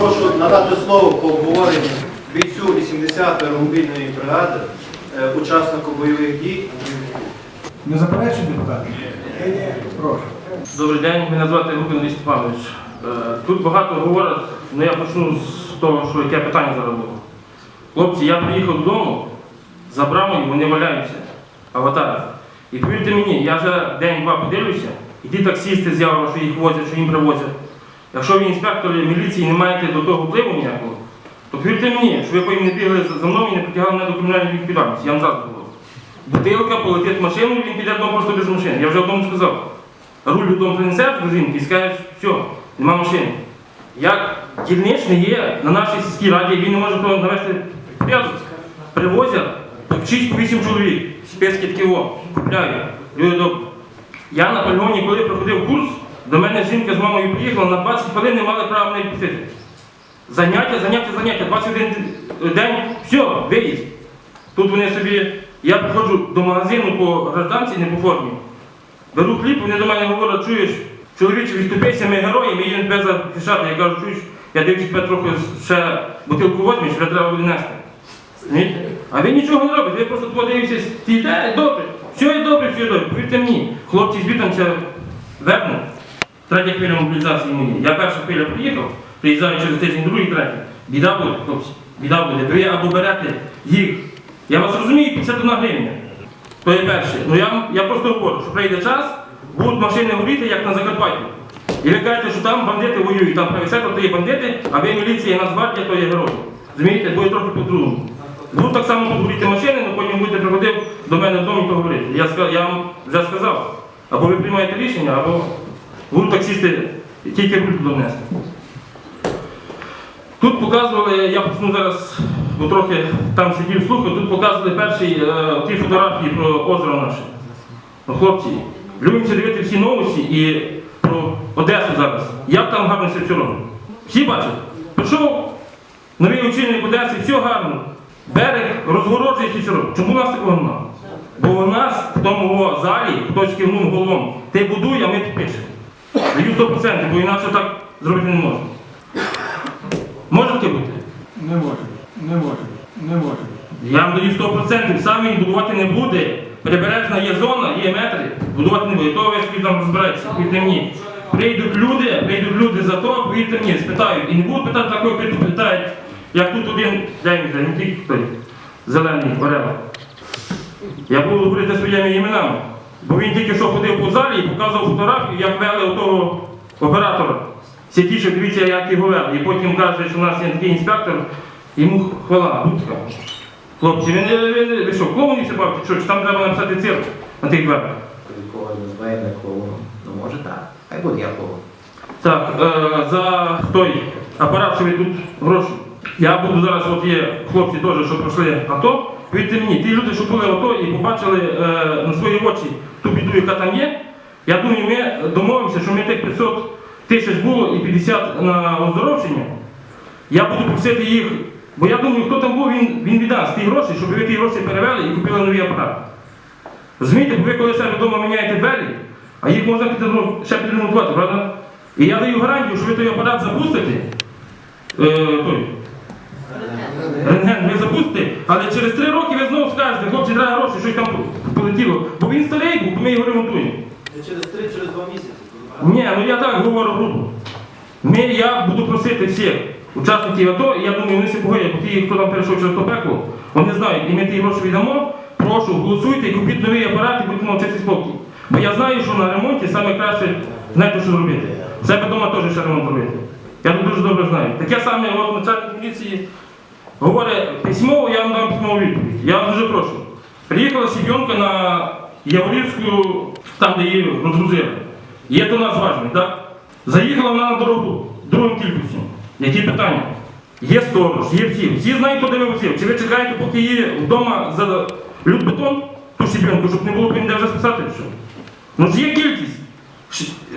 Прошу надати слово по обговоренню бійцю 80-ї мобільної бригади, е, учаснику бойових дій. Не заперечує депутат? Прошу. Добрий день, мене звати Андрій Степанович. Е, Тут багато говорять, але я почну з того, що яке питання зараз було. Хлопці, я приїхав додому, забрав їх, вони валяються, аватари. І повірте мені, я вже день-два подивлюся, і ті таксісти з Явора, що їх возять, що їм привозять. Якщо ви інспектори міліції не маєте до того впливу ніякого, то повірте мені, що ви потім не бігли за- мною і не притягали мене до кримінальної відповідальності. Я вам зразу говорю. Бутилка полетить машину, він піде додому просто без машини. Я вже одному сказав. Руль додому принесеш до жінки і скажеш, все, нема машини. Як дільничний є на нашій сільській раді, він не може навести порядок. Привозять по 6-8 чоловік, списки ТКО, купляють. Люди. Я на полігоні, коли проходив курс, до мене жінка з мамою приїхала, на 20 хвилин не мали права мене пустити. Заняття, заняття, заняття, 21 день, все, виїзд. Тут вони собі, я приходжу до магазину по гражданці, не по формі. Беру хліб, вони до мене говорять, чуєш, чоловіче, відступися, ми герої, ми їдемо тебе захищати. Я кажу, чуєш, я дивлюсь, тебе трохи ще бутилку возьмеш, вже треба буде нести. А ви нічого не робите, ви просто подивитеся, стійте, добре, все є добре, все є добре. Повірте мені, хлопці з Вітанця вернуть. Третя хвиля мобілізації мені. Я перша хвиля приїхав, приїжджаю через тиждень, другий, третій. Біда буде, хлопці, біда буде. Ви або берете їх. Я вас розумію, 51 гривня. То є перше. Ну я, я просто говорю, що прийде час, будуть машини горіти, як на Закарпатті. І ви кажете, що там бандити воюють, там правий то є бандити, а ви міліція Нацгвардія, то є герої. Розумієте, буде трохи по-другому. Будуть так само тут горіти машини, але потім будете приходив до мене вдома і то говорити. Я, я вам вже сказав. Або ви приймаєте рішення, або будуть таксісти тільки будуть донести. Тут показували, я почну зараз, бо трохи там сидів слухав, тут показували перші е, ті фотографії про озеро наше. Ну, хлопці, любимося дивити всі новості і про Одесу зараз. Як там гарно все робить. Всі бачать? Прийшов новий очільник Одеси, все гарно. Берег розгороджується все робить. Чому у нас такого немає? Бо у нас в тому залі хтось кивнув головом. Ти будуй, а ми підпишемо. Даю 100%, бо інакше так зробити не можна. Може таке бути? Не може, не може, не може. Я вам даю 100%, сам він будувати не буде. Прибережна є зона, є метри, будувати не буде. То ви собі там розбираєтеся, повірте мені. Прийдуть люди, прийдуть люди за то, повірте мені, спитають. І не будуть питати такого, питають, як тут один день вже, не тільки той зелений варела. Я буду говорити своїми іменами. Бо він тільки що ходив по залі і показував фотографію, як вели того оператора. Сітіше, дивіться, як його вели. І потім каже, що у нас є такий інспектор, йому хвала, будка. Хлопці, ви, не, ви, ви що, клоунів все бавите? Що, чи там треба написати цирк на тих дверях? Кого не збає не клоуном. Ну може так. Хай буде я клоун. Так, е, за той апарат, що ви тут гроші. Я буду зараз, от є хлопці теж, що пройшли АТО. Повірте мені, ті люди, що були в АТО і побачили е, на свої очі ту біду, яка там є. Я думаю, ми домовимося, що ми тих 500 тисяч було і 50 на оздоровчення. Я буду просити їх, бо я думаю, хто там був, він, він віддасть ті гроші, щоб ви ті гроші перевели і купили новий апарат. Розумієте, бо ви коли себе вдома міняєте двері, а їх можна ще підремонтувати, правда? І я даю гарантію, що ви той апарат запустите, е, той, рентген запустите, але через три роки ви знову скажете, хлопці, треба гроші, щось там полетіло. Бо він старий був, бо ми його ремонтуємо. Через 3 через 2 місяці. Ні, ну я так говорю грубо. Ми, я буду просити всіх учасників АТО, і я думаю, вони всі погодять, бо ті, хто там перейшов через то пекло, вони знають, і ми ті гроші віддамо. Прошу, голосуйте і купіть новий апарат і будьте мовчати спокій. Бо я знаю, що на ремонті саме краще знаєте, що зробити. В себе вдома теж ще ремонт робити. Я тут дуже добре знаю. Таке саме от начальник міліції говорить письмово, я вам дам письмову відповідь. Я вас дуже прошу. Приїхала сім'йонка на Яворівську, там, де її розгрузили. Є до нас важливий, так? Заїхала вона на дорогу другим кількістю. Які питання? Є сторож, є всі. Всі знають, де ви возив. Чи ви чекаєте, поки її вдома за бетон, ту щебенку, щоб не було ніде вже списати? Що? Ну ж є кількість.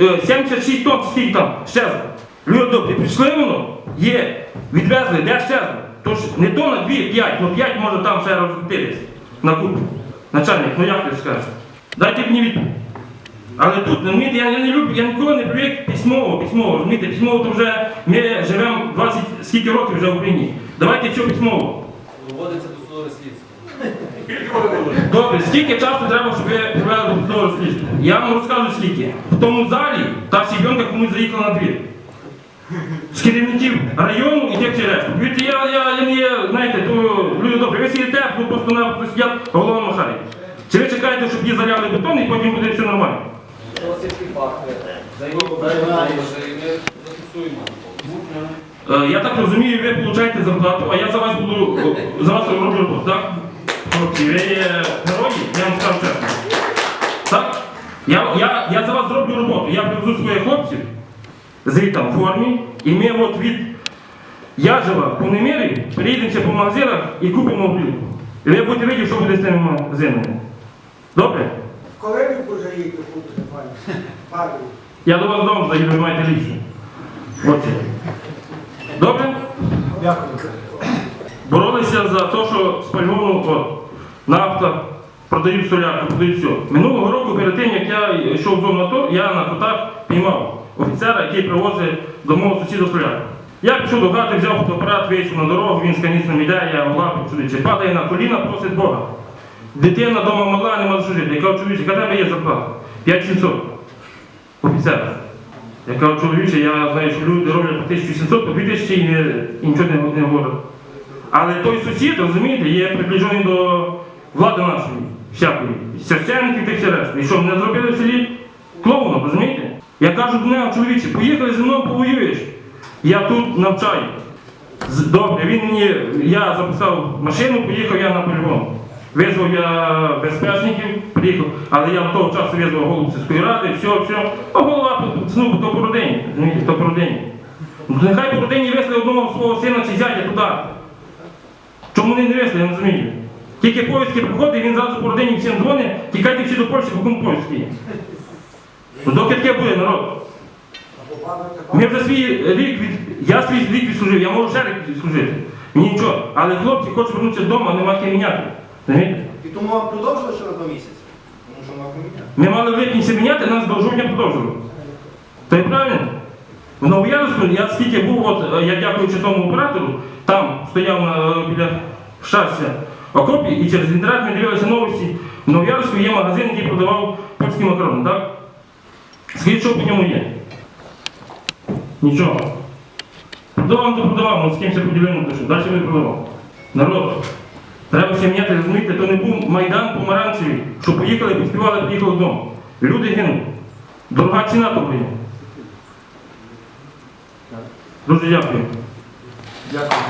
Е, 76 тонн, чи скільки там, щезло. Люди добрі, прийшли воно, є, відвезли, де щезло. Тож не тонна, дві, п'ять, ну п'ять може там ще розкрутитись на купу. Начальник, ну як ти скажеш? Дайте мені відповідь. Але тут, я, не люблю, я ніколи не привик письмово, письмово, розумієте, письмово то вже ми живемо 20 скільки років вже в Україні. Давайте все письмово. Доводиться до судове слідство. Добре, скільки часу треба, щоб ви провели досудове слідство? Я вам розкажу скільки. В тому залі та щебенка комусь заїхала на двір. З керівників району і тих всі решта. Повірте, я, я, я не є, знаєте, то люди добрі, ви сидите, тут просто на сидять, голова махає. Чи ви чекаєте, щоб її заляли бетон і потім буде все нормально? І ми зафіксуємо. Е, Я так розумію, ви получаєте зарплату, а я за вас буду е, за вас роблю роботу, так? Хлопці, ви є герої, я вам скажу чесно. Так? Я, я, я за вас зроблю роботу. Я привезу своїх хлопців в формі, і ми от від Яжева по Немирі переїдемося по магазинах і купимо облівку. І ви будете видіти, що буде з тими магазинами. Добре? В Колебівку заїдьте, купите, пані. Я до вас вдома заїду, ви маєте ліпше. От. Добре? Дякую. боролися за те, що з нафта, продають солярку, продають все. Минулого року, перед тим, як я йшов в зону АТО, я на кутах піймав офіцера, який привозить до мого сусіда солярку. Я пішов до хати, взяв фотоапарат, вийшов на дорогу, він з каністром йде, я в лапу падає на коліна, просить Бога. Дитина вдома мала, нема за жити. Я кажу, чоловіче, яка тебе є зарплата? 5700. Офіцера. Я кажу, чоловіче, я знаю, що люди роблять по 1700, по 2000 і, і нічого не говорять. Але той сусід, розумієте, є приближений до влади нашої, всякої, священників тих все решта. І що, мене зробили в селі клоуном, розумієте? Я кажу нього, чоловіче, поїхали зі мною повоюєш. Я тут навчаю. Добре, він мені, я записав машину, поїхав я на полігон. Визвав я безпечників, приїхав, але я в того часу визвав голову сільської ради, все, все. А голова, ну, то по родині, то по родині. Ну, нехай по родині висли одного свого сина чи зятя туди. Чому вони не вийшли, я не розумію. Тільки поїздки приходить, він зразу по родині всім дзвонить, тікайте всі до Польщі, бо кому поїздки є. Ну доки таке буде, народ. Ми вже свій рік від. Я свій рік відслужив, я можу ще рік відслужити. Мені нічого. Але хлопці хочуть вернутися вдома, а нема ким міняти. Розумієте? І тому вам продовжили ще на два місяці. Тому що вам поміняти. Ми мали в липні міняти, нас до жовтня продовжили. То є правильно? В Новояровську, я скільки був, от, е, я дякуючи тому оператору, там стояв на, е, біля щастя окопі, і через інтернет ми дивилися новості. В Новояровську є магазин, який продавав польські макарони, так? Скажіть, що по ньому є? Нічого. Продавав, то продавав, ну з кимось поділимо, то що. Далі не продавав. Народ. Треба все міняти, розумієте, то не був Майдан помаранчевий, що поїхали, поспівали, поїхали додому. Люди гинуть. Дорога ціна того є. Дуже дякую. Дякую.